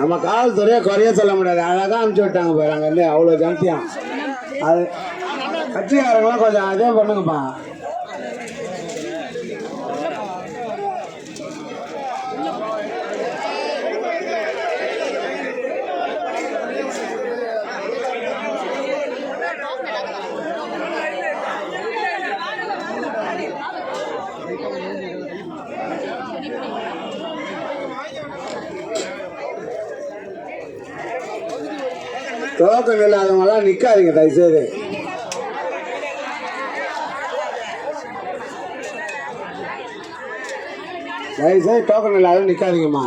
நம்ம காவல்துறையை குறைய சொல்ல முடியாது. அழகாக அனுப்பிச்சு விட்டாங்க போய் அங்கேருந்து அவ்வளோ ஜனத்தியம் அது கட்சிக்காரங்களாம் கொஞ்சம் அதே பண்ணுங்கப்பா. டோக்கன் இல்லாதவங்களாம் நிற்காதீங்க தயவுசெய்து. தயவுசெய்து டோக்கன் இல்லாத நிற்காதீங்கம்மா